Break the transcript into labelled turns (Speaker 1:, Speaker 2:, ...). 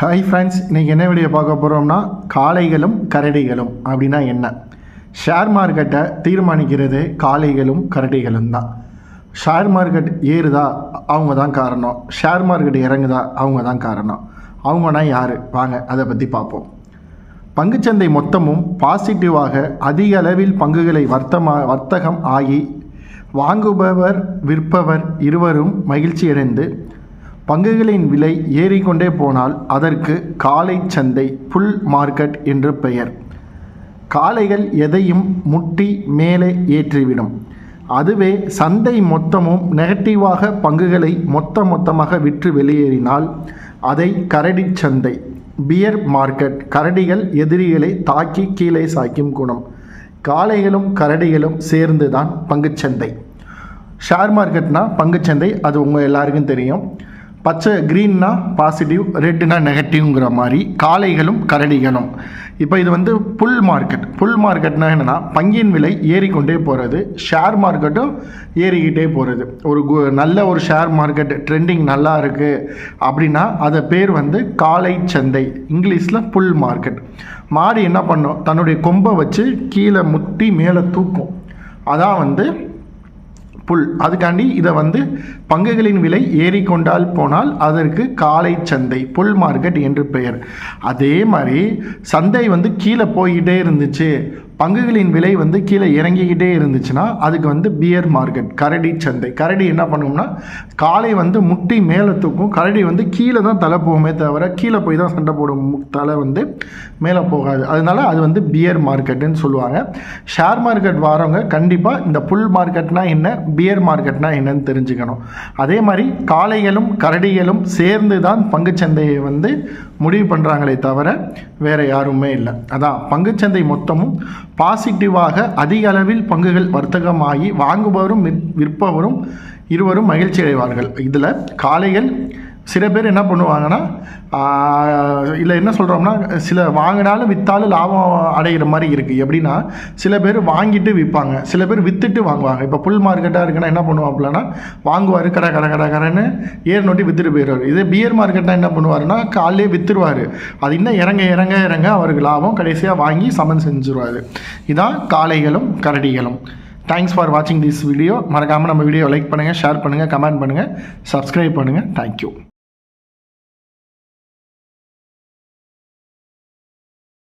Speaker 1: Hi friends இன்றைக்கி என்ன video பார்க்க போகிறோம்னா காளைகளும் கரடிகளும் அப்படின்னா என்ன? ஷேர் மார்க்கெட்டை தீர்மானிக்கிறது காளைகளும் கரடிகளும் தான். ஷேர் மார்க்கெட் ஏறுதா அவங்க தான் காரணம். ஷேர் மார்க்கெட் இறங்குதா அவங்க தான் காரணம். அவங்கன்னா யார்? வாங்க அதை பற்றி பார்ப்போம். பங்குச்சந்தை மொத்தமும் பாசிட்டிவாக அதிக அளவில் பங்குகளை வர்த்தமா வர்த்தகம் ஆகி வாங்குபவர் விற்பவர் இருவரும் மகிழ்ச்சியடைந்து பங்குகளின் விலை ஏறிக்கொண்டே போனால் அதற்கு காலை சந்தை புல் மார்க்கெட் என்று பெயர். காளைகள் எதையும் முட்டி மேலே ஏற்றிவிடும். அதுவே சந்தை மொத்தமும் நெகட்டிவாக பங்குகளை மொத்த மொத்தமாக விற்று வெளியேறினால் அதை கரடி சந்தை பியர் மார்க்கெட் கரடிகள் எதிரிகளை தாக்கி கீழே சாய்க்கும் குணம். காளைகளும் கரடிகளும் சேர்ந்து தான் பங்குச்சந்தை ஷேர் மார்க்கெட்னா பங்குச்சந்தை அது உங்கள் எல்லாருக்கும் தெரியும். பச்சை க்ரீன்னா பாசிட்டிவ் ரெட்டுனா நெகட்டிவ்ங்கிற மாதிரி காளைகளும் கரடிகளும். இப்போ இது வந்து புல் மார்க்கெட் புல் மார்க்கெட்னா என்னென்னா பங்கின் விலை ஏறிக்கொண்டே போகிறது ஷேர் மார்க்கெட்டும் ஏறிக்கிட்டே போகிறது ஒரு கு- நல்ல ஒரு ஷேர் மார்க்கெட் ட்ரெண்டிங் நல்லா இருக்குது அப்படின்னா அதை பேர் வந்து காலை சந்தை. இங்கிலீஷில் புல் மார்க்கெட் மாடு என்ன பண்ணும்? தன்னுடைய கொம்பை வச்சு கீழே முட்டி மேலே தூக்கும். அதான் வந்து புல். அதுக்காண்டி இதை வந்து பங்குகளின் விலை ஏறிக்கொண்டால் போனால் அதற்கு காலை சந்தை புல் மார்க்கெட் என்று பெயர். அதே மாதிரி சந்தை வந்து கீழே போய்கிட்டே இருந்துச்சு. பங்குகளின் விலை வந்து கீழே இறங்கிக்கிட்டே இருந்துச்சுன்னா அதுக்கு வந்து பியர் மார்க்கெட் கரடி சந்தை. கரடி என்ன பண்ணுவோம்னா காலை வந்து முட்டி மேலே தூக்கும். கரடி வந்து கீழே தான் தலை போகுமே தவிர கீழே போய் தான் சண்டை போடும் மு- தலை வந்து மேலே போகாது. அதனால அது வந்து பியர் மார்க்கெட்டுன்னு சொல்லுவாங்க. ஷேர் மார்க்கெட் வரவங்க கண்டிப்பாக இந்த புல் மார்க்கெட்னா என்ன பியர் மார்க்கெட்னா என்னன்னு தெரிஞ்சுக்கணும். அதே மாதிரி காளைகளும் கரடிகளும் சேர்ந்து தான் பங்குச்சந்தையை வந்து முடிவு பண்ணுறாங்களே தவிர வேறு யாருமே இல்லை. அதான் பங்குச்சந்தை மொத்தமும் பாசிட்டிவாக அதிக அளவில் பங்குகள் வர்த்தகமாகி வாங்குபவரும் விற்- விற்பவரும் இருவரும் மகிழ்ச்சி அடைவார்கள் இதில் காளைகள் சில பேர் என்ன பண்ணுவாங்கன்னா இல்லை என்ன சொல்கிறோம்னா சில வாங்கினாலும் விற்றாலும் லாபம் அடைகிற மாதிரி இருக்குது எப்படின்னா சில பேர் வாங்கிட்டு விற்பாங்க. சில பேர் விற்றுட்டு வாங்குவாங்க. இப்போ புல் மார்க்கெட்டாக இருக்குன்னா என்ன பண்ணுவாப்புலன்னா வாங்குவார் கடை கடை கடை கடைன்னு ஏர் நோட்டி விற்றுட்டு போயிடுவார். இதே பியர் மார்க்கெட்டாக என்ன பண்ணுவாருன்னா காலையிலே விற்றுருவார் அது இன்னும் இறங்க இறங்க இறங்க அவருக்கு லாபம் கடைசியாக வாங்கி சமன் செஞ்சுருவார். இதான் காளைகளும் கரடிகளும். தேங்க்ஸ் ஃபார் வாட்சிங் திஸ் வீடியோ மறக்காமல் நம்ம வீடியோ லைக் பண்ணுங்கள் ஷேர் பண்ணுங்கள் கமெண்ட் பண்ணுங்கள் சப்ஸ்கிரைப் பண்ணுங்கள் தேங்க்யூ